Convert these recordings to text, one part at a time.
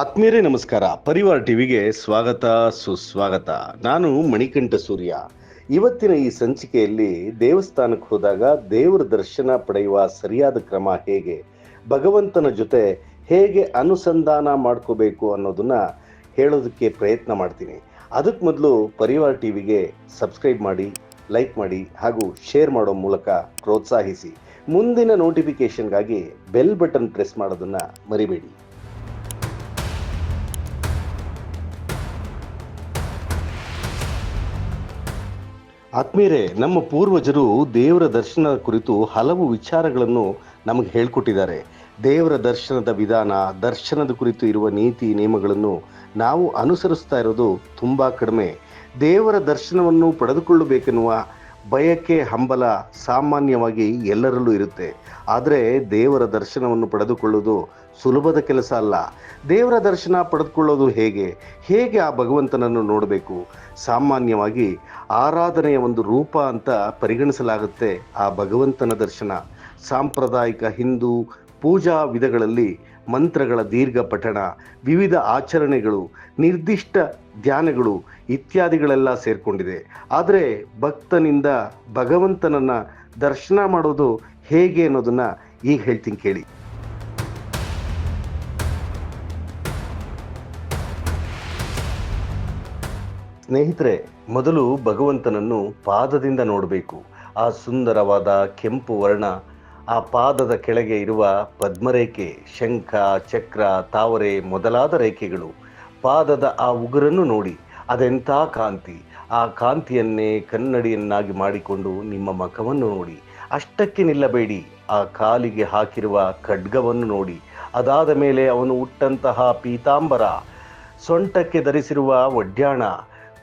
ಆತ್ಮೀಯರೇ ನಮಸ್ಕಾರ. ಪರಿವಾರ ಟಿವಿಗೆ ಸ್ವಾಗತ, ಸುಸ್ವಾಗತ. ನಾನು ಮಣಿಕಂಠ ಸೂರ್ಯ. ಇವತ್ತಿನ ಈ ಸಂಚಿಕೆಯಲ್ಲಿ ದೇವಸ್ಥಾನಕ್ಕೆ ಹೋದಾಗ ದೇವರ ದರ್ಶನ ಪಡೆಯುವ ಸರಿಯಾದ ಕ್ರಮ ಹೇಗೆ? ಭಗವಂತನ ಜೊತೆ ಹೇಗೆ ಅನುಸಂಧಾನ ಮಾಡ್ಕೋಬೇಕು ಅನ್ನೋದನ್ನ ಹೇಳೋದಕ್ಕೆ ಪ್ರಯತ್ನ ಮಾಡ್ತೀನಿ. ಅದಕ್ಕೆ ಮೊದಲು ಪರಿವಾರ ಟಿವಿಗೆ ಸಬ್ಸ್ಕ್ರೈಬ್ ಮಾಡಿ, ಲೈಕ್ ಮಾಡಿ ಹಾಗೂ ಶೇರ್ ಮಾಡೋ ಮೂಲಕ ಪ್ರೋತ್ಸಾಹಿಸಿ. ಮುಂದಿನ ನೋಟಿಫಿಕೇಶನ್ಗಾಗಿ ಬೆಲ್ ಬಟನ್ ಪ್ರೆಸ್ ಮಾಡೋದನ್ನು ಮರಿಬೇಡಿ. ಆತ್ಮೀಯರೇ, ನಮ್ಮ ಪೂರ್ವಜರು ದೇವರ ದರ್ಶನದ ಕುರಿತು ಹಲವು ವಿಚಾರಗಳನ್ನು ನಮಗೆ ಹೇಳ್ಕೊಟ್ಟಿದ್ದಾರೆ. ದೇವರ ದರ್ಶನದ ವಿಧಾನ, ದರ್ಶನದ ಕುರಿತು ಇರುವ ನೀತಿ, ನಿಯಮಗಳನ್ನು ನಾವು ಅನುಸರಿಸ್ತಾ ಇರೋದು ತುಂಬ ಕಡಿಮೆ. ದೇವರ ದರ್ಶನವನ್ನು ಪಡೆದುಕೊಳ್ಳಬೇಕೆನ್ನುವ ಬಯಕೆ, ಹಂಬಲ ಸಾಮಾನ್ಯವಾಗಿ ಎಲ್ಲರಲ್ಲೂ ಇರುತ್ತೆ. ಆದರೆ ದೇವರ ದರ್ಶನವನ್ನು ಪಡೆದುಕೊಳ್ಳೋದು ಸುಲಭದ ಕೆಲಸ ಅಲ್ಲ. ದೇವರ ದರ್ಶನ ಪಡೆದುಕೊಳ್ಳೋದು ಹೇಗೆ? ಹೇಗೆ ಆ ಭಗವಂತನನ್ನು ನೋಡಬೇಕು? ಸಾಮಾನ್ಯವಾಗಿ ಆರಾಧನೆಯ ಒಂದು ರೂಪ ಅಂತ ಪರಿಗಣಿಸಲಾಗುತ್ತೆ ಆ ಭಗವಂತನ ದರ್ಶನ. ಸಾಂಪ್ರದಾಯಿಕ ಹಿಂದೂ ಪೂಜಾ ವಿಧಗಳಲ್ಲಿ ಮಂತ್ರಗಳ ದೀರ್ಘ ಪಠಣ, ವಿವಿಧ ಆಚರಣೆಗಳು, ನಿರ್ದಿಷ್ಟ ಧ್ಯಾನಗಳು ಇತ್ಯಾದಿಗಳೆಲ್ಲ ಸೇರಿಕೊಂಡಿದೆ. ಆದರೆ ಭಕ್ತನಿಂದ ಭಗವಂತನನ್ನ ದರ್ಶನ ಮಾಡೋದು ಹೇಗೆ ಅನ್ನೋದನ್ನ ಈಗ ಹೇಳ್ತೀನಿ ಕೇಳಿ. ಸ್ನೇಹಿತರೆ, ಮೊದಲು ಭಗವಂತನನ್ನು ಪಾದದಿಂದ ನೋಡಬೇಕು. ಆ ಸುಂದರವಾದ ಕೆಂಪು ವರ್ಣ ಆ ಪಾದದ ಕೆಳಗೆ ಇರುವ ಪದ್ಮರೇಖೆ, ಶಂಖ, ಚಕ್ರ, ತಾವರೆ ಮೊದಲಾದ ರೇಖೆಗಳು ಪಾದದ ಆ ಉಗುರನ್ನು ನೋಡಿ ಅದೆಂಥ ಕಾಂತಿ. ಆ ಕಾಂತಿಯನ್ನೇ ಕನ್ನಡಿಯನ್ನಾಗಿ ಮಾಡಿಕೊಂಡು ನಿಮ್ಮ ಮಖವನ್ನು ನೋಡಿ. ಅಷ್ಟಕ್ಕೆ ನಿಲ್ಲಬೇಡಿ. ಆ ಕಾಲಿಗೆ ಹಾಕಿರುವ ಖಡ್ಗವನ್ನು ನೋಡಿ. ಅದಾದ ಮೇಲೆ ಅವನು ಉಟ್ಟಂತಹ ಪೀತಾಂಬರ, ಸೊಂಟಕ್ಕೆ ಧರಿಸಿರುವ ಒಡ್ಯಾಣ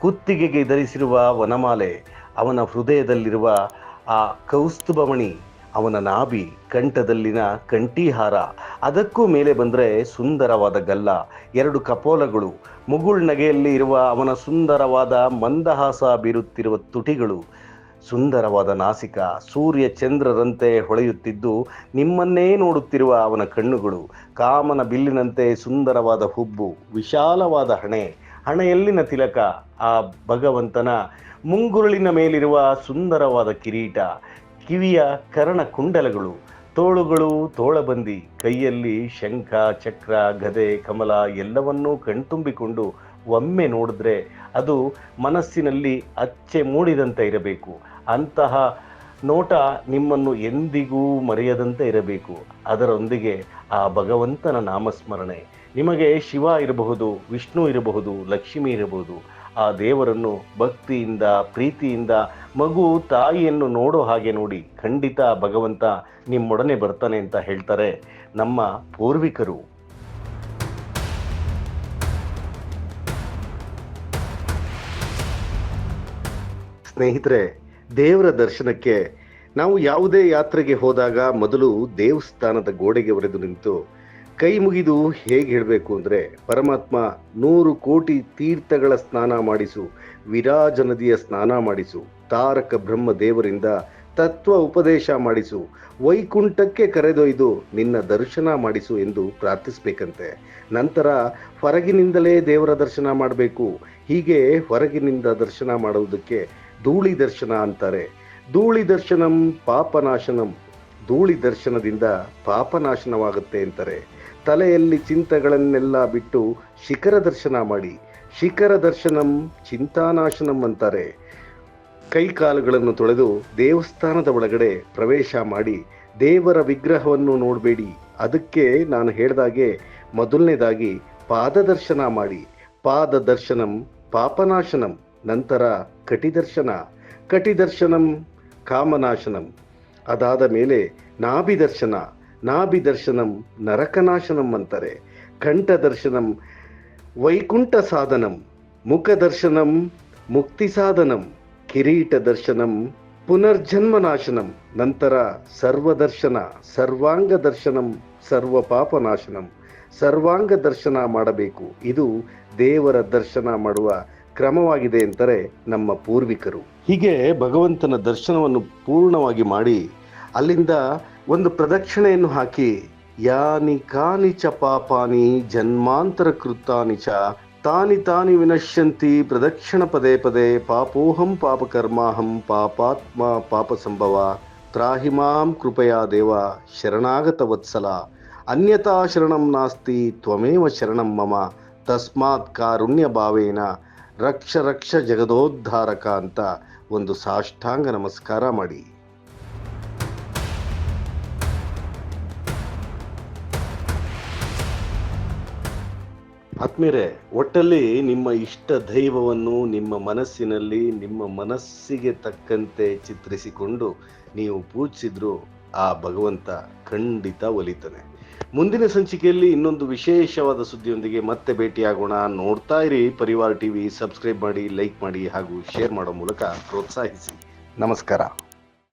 ಕುತ್ತಿಗೆಗೆ ಧರಿಸಿರುವ ವನಮಾಲೆ, ಅವನ ಹೃದಯದಲ್ಲಿರುವ ಆ ಕೌಸ್ತುಭಮಣಿ ಅವನ ನಾಭಿ ಕಂಠದಲ್ಲಿನ ಕಂಠೀಹಾರ. ಅದಕ್ಕೂ ಮೇಲೆ ಬಂದರೆ ಸುಂದರವಾದ ಗಲ್ಲ, ಎರಡು ಕಪೋಲಗಳು ಮುಗುಳ್ನಗೆಯಲ್ಲಿ ಇರುವ ಅವನ ಸುಂದರವಾದ ಮಂದಹಾಸ ಬೀರುತ್ತಿರುವ ತುಟಿಗಳು, ಸುಂದರವಾದ ನಾಸಿಕ, ಸೂರ್ಯ ಚಂದ್ರರಂತೆ ಹೊಳೆಯುತ್ತಿದ್ದು ನಿಮ್ಮನ್ನೇ ನೋಡುತ್ತಿರುವ ಅವನ ಕಣ್ಣುಗಳು, ಕಾಮನ ಬಿಲ್ಲಿನಂತೆ ಸುಂದರವಾದ ಹುಬ್ಬು, ವಿಶಾಲವಾದ ಹಣೆ, ಹಣೆಯಲ್ಲಿನ ತಿಲಕ, ಆ ಭಗವಂತನ ಮುಂಗುರುಳಿನ ಮೇಲಿರುವ ಸುಂದರವಾದ ಕಿರೀಟ ಕಿವಿಯ ಕರಣ ಕುಂಡಲಗಳು, ತೋಳುಗಳು ತೋಳಬಂದಿ ಕೈಯಲ್ಲಿ ಶಂಖ, ಚಕ್ರ, ಗದೆ, ಕಮಲ ಎಲ್ಲವನ್ನೂ ಕಣ್ತುಂಬಿಕೊಂಡು ಒಮ್ಮೆ ನೋಡಿದ್ರೆ ಅದು ಮನಸ್ಸಿನಲ್ಲಿ ಅಚ್ಚೆ ಮೂಡಿದಂತೆ ಇರಬೇಕು. ಅಂತಹ ನೋಟ ನಿಮ್ಮನ್ನು ಎಂದಿಗೂ ಮರೆಯದಂತೆ ಇರಬೇಕು. ಅದರೊಂದಿಗೆ ಆ ಭಗವಂತನ ನಾಮಸ್ಮರಣೆ. ನಿಮಗೆ ಶಿವ ಇರಬಹುದು, ವಿಷ್ಣು ಇರಬಹುದು, ಲಕ್ಷ್ಮಿ ಇರಬಹುದು. ಆ ದೇವರನ್ನು ಭಕ್ತಿಯಿಂದ, ಪ್ರೀತಿಯಿಂದ, ಮಗು, ತಾಯಿಯನ್ನು ನೋಡೋ ಹಾಗೆ ನೋಡಿ ಖಂಡಿತ ಭಗವಂತ ನಿಮ್ಮೊಡನೆ ಬರ್ತಾನೆ ಅಂತ ಹೇಳ್ತಾರೆ ನಮ್ಮ ಪೂರ್ವಿಕರು. ಸ್ನೇಹಿತರೆ, ದೇವರ ದರ್ಶನಕ್ಕೆ ನಾವು ಯಾವುದೇ ಯಾತ್ರೆಗೆ ಹೋದಾಗ ಮೊದಲು ದೇವಸ್ಥಾನದ ಗೋಡೆಗೆ ಒರೆದು ನಿಂತು ಕೈ ಮುಗಿದು ಹೇಗೆ ಹೇಳಬೇಕು ಅಂದರೆ ಪರಮಾತ್ಮ ನೂರು ಕೋಟಿ ತೀರ್ಥಗಳ ಸ್ನಾನ ಮಾಡಿಸು, ವಿರಾಜ ನದಿಯ ಸ್ನಾನ ಮಾಡಿಸು, ತಾರಕ ಬ್ರಹ್ಮ ದೇವರಿಂದ ತತ್ವ ಉಪದೇಶ ಮಾಡಿಸು, ವೈಕುಂಠಕ್ಕೆ ಕರೆದೊಯ್ದು ನಿನ್ನ ದರ್ಶನ ಮಾಡಿಸು ಎಂದು ಪ್ರಾರ್ಥಿಸಬೇಕಂತೆ. ನಂತರ ಹೊರಗಿನಿಂದಲೇ ದೇವರ ದರ್ಶನ ಮಾಡಬೇಕು. ಹೀಗೆ ಹೊರಗಿನಿಂದ ದರ್ಶನ ಮಾಡುವುದಕ್ಕೆ ಧೂಳಿ ದರ್ಶನ ಅಂತಾರೆ. ಧೂಳಿ ದರ್ಶನಂ ಪಾಪನಾಶನಂ ಧೂಳಿ ದರ್ಶನದಿಂದ ಪಾಪನಾಶನವಾಗುತ್ತೆ ಅಂತಾರೆ ತಲೆಯಲ್ಲಿ ಚಿಂತೆಗಳನ್ನೆಲ್ಲ ಬಿಟ್ಟು ಶಿಖರ ದರ್ಶನ ಮಾಡಿ. ಶಿಖರ ದರ್ಶನಂ ಚಿಂತಾನಾಶನಂ ಅಂತಾರೆ. ಕೈ ಕಾಲುಗಳನ್ನು ತೊಳೆದು ದೇವಸ್ಥಾನದ ಒಳಗಡೆ ಪ್ರವೇಶ ಮಾಡಿ ದೇವರ ವಿಗ್ರಹವನ್ನು ನೋಡಬೇಡಿ. ಅದಕ್ಕೆ ನಾನು ಹೇಳಿದಾಗೆ ಮೊದಲನೇದಾಗಿ ಪಾದದರ್ಶನ ಮಾಡಿ. ಪಾದ ದರ್ಶನಂ ಪಾಪನಾಶನಂ, ನಂತರ ಕಟಿದರ್ಶನ ಕಟಿದರ್ಶನಂ ಕಾಮನಾಶನಂ. ಅದಾದ ಮೇಲೆ ನಾಭಿ ದರ್ಶನ ನಾಭಿ ದರ್ಶನಂ ನರಕನಾಶನಂ ಅಂತಾರೆ ಕಂಠ ದರ್ಶನಂ ವೈಕುಂಠ ಸಾಧನಂ ಮುಖ ದರ್ಶನಂ ಮುಕ್ತಿ ಸಾಧನಂ ಕಿರೀಟ ದರ್ಶನಂ ಪುನರ್ಜನ್ಮನಾಶನಂ, ನಂತರ ಸರ್ವದರ್ಶನ ಸರ್ವಾಂಗ ದರ್ಶನಂ ಸರ್ವ ಪಾಪನಾಶನಂ ಸರ್ವಾಂಗ ದರ್ಶನ ಮಾಡಬೇಕು. ಇದು ದೇವರ ದರ್ಶನ ಮಾಡುವ ಕ್ರಮವಾಗಿದೆ ಎಂದರೆ ನಮ್ಮ ಪೂರ್ವಿಕರು. ಹೀಗೆ ಭಗವಂತನ ದರ್ಶನವನ್ನು ಪೂರ್ಣವಾಗಿ ಮಾಡಿ, ಅಲ್ಲಿಂದ ಒಂದು ಪ್ರದಕ್ಷಿಣೆಯನ್ನು ಹಾಕಿ, ಯಾನಿ ಕಾನಿ ಚ ಪಾಪಾನಿ ಜನ್ಮಾಂತರ ಕೃತಾನಿ ಚ, ತಾನಿ ತಾನಿ ವಿನಶ್ಯಂತಿ ಪ್ರದಕ್ಷಿಣ ಪದೇ ಪದೇ ಪಾಪೋಹಂ ಪಾಪಕರ್ಮಾಹಂ ಪಾಪಾತ್ಮ ಪಾಪ ಸಂಭವ ತ್ರಾಹಿ ಮಾಂ ಕೃಪಯಾ ದೇವ ಶರಣಾಗತ ವತ್ಸಲ ಅನ್ಯತಾ ಶರಣಂ ನಾಸ್ತಿ ತ್ವಮೇವ ಶರಣಂ ಮಮ, ತಸ್ಮಾತ್ ಕಾರುಣ್ಯ ಭಾವೇನ ರಕ್ಷ ರಕ್ಷ ಜಗದೋದ್ಧಾರಕ ಅಂತ ಒಂದು ಸಾಷ್ಟಾಂಗ ನಮಸ್ಕಾರ ಮಾಡಿ. ಆತ್ಮೀರೆ, ಒಟ್ಟಲ್ಲಿ ನಿಮ್ಮ ಇಷ್ಟ ದೈವವನ್ನು ನಿಮ್ಮ ಮನಸ್ಸಿನಲ್ಲಿ, ನಿಮ್ಮ ಮನಸ್ಸಿಗೆ ತಕ್ಕಂತೆ ಚಿತ್ರಿಸಿಕೊಂಡು ನೀವು ಪೂಜಿಸಿದ್ರು ಆ ಭಗವಂತ ಖಂಡಿತ ಒಲಿತಾನೆ. ಮುಂದಿನ ಸಂಚಿಕೆಯಲ್ಲಿ ಇನ್ನೊಂದು ವಿಶೇಷವಾದ ಸುದ್ದಿಯೊಂದಿಗೆ ಮತ್ತೆ ಭೇಟಿಯಾಗೋಣ. ನೋಡ್ತಾ ಇರಿ, ಪರಿವಾರ ಟಿವಿ, ಸಬ್ಸ್ಕ್ರೈಬ್ ಮಾಡಿ, ಲೈಕ್ ಮಾಡಿ ಹಾಗೂ ಶೇರ್ ಮಾಡೋ ಮೂಲಕ ಪ್ರೋತ್ಸಾಹಿಸಿ. ನಮಸ್ಕಾರ.